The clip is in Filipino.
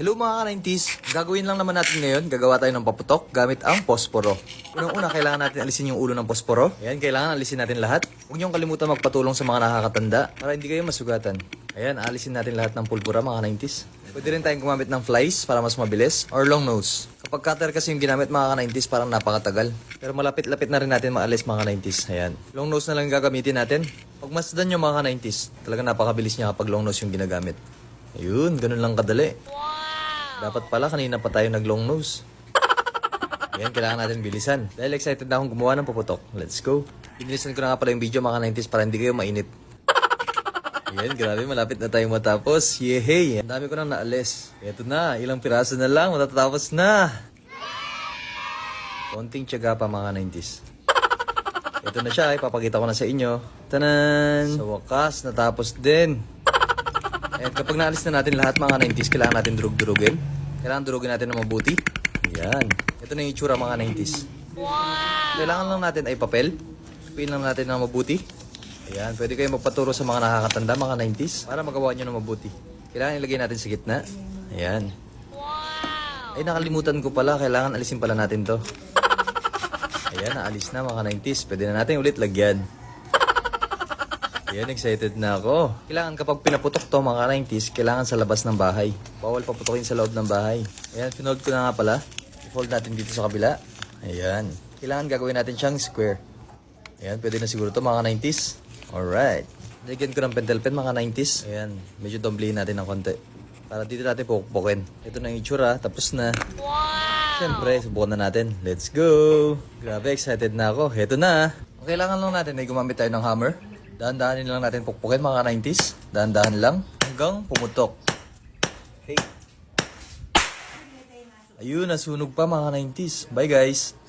Hello mga ka-90s, gagawin lang naman natin ngayon, gagawa tayo ng paputok gamit ang posporo. Unang-una, kailangan natin alisin yung ulo ng posporo. Ayan, kailangan alisin natin lahat. Huwag niyong kalimutan magpatulong sa mga nakakatanda para hindi kayo masugatan. Ayan, alisin natin lahat ng pulbura mga 90s. Pwede rin tayong gumamit ng flies para mas mabilis or long nose. Kapag cutter kasi yung ginamit mga ka-90s parang napakatagal. Pero malapit-lapit na rin natin maalis mga ka-90s. Ayan. Long nose na lang gagamitin natin. Pag masdan yung mga ka-90s, talaga napakabilis niya kapag long nose yung ginagamit. Ayun, ganun lang kadali. Dapat pala kanina pa tayo nag long nose. Yan, kailangan natin bilisan. Dahil excited na akong gumawa ng puputok. Let's go. Binilisan ko na nga pala yung video mga 90s para hindi kayo mainit. Yan, grabe, malapit na tayong matapos. Yehey! Ang dami ko nang naalis. Ito na, ilang piraso na lang, matatapos na. Konting tiyaga pa mga 90s. Ito na siya, ipapakita ko na sa inyo. Tanan! Sa wakas, natapos din. At kapag naalis na natin lahat mga 90s, kailangan natin durug-durugin. Kailangan durugin natin ng mabuti. Yan. Ito na yung itsura mga 90s. Kailangan lang natin ay papel. Pin lang natin ng mabuti. Ayan, pwede kayo magpaturo sa mga nakakatanda, mga 90s, para magawa nyo ng mabuti. Kailangan ilagay natin sa gitna. Ayan. Ay, nakalimutan ko pala. Kailangan alisin pala natin to. Ayan, naalis na mga 90s. Pwede na natin ulit lagyan. Ayan, excited na ako. Kailangan kapag pinaputok to mga 90s, kailangan sa labas ng bahay. Bawal paputokin sa loob ng bahay. Ayan, finold ko na nga pala. I-fold natin dito sa kabila. Ayan. Kailangan gagawin natin siyang square. Ayan, pwede na siguro to mga 90s. Alright. Lagyan ko ng pentel pen mga 90s. Ayan, medyo doublein natin ng konti. Para dito natin pupukpukin. Ito na yung itsura, tapos na. Siyempre, subukan na natin. Let's go! Grabe, excited na ako. Heto na. Ang kailangan lang natin ay gumamit tayo ng hammer. Dahan-dahanin lang natin pukpukin mga 90s. Dahan-dahan lang hanggang pumutok. Hey. Ayun, nasunog pa mga 90s. Bye guys!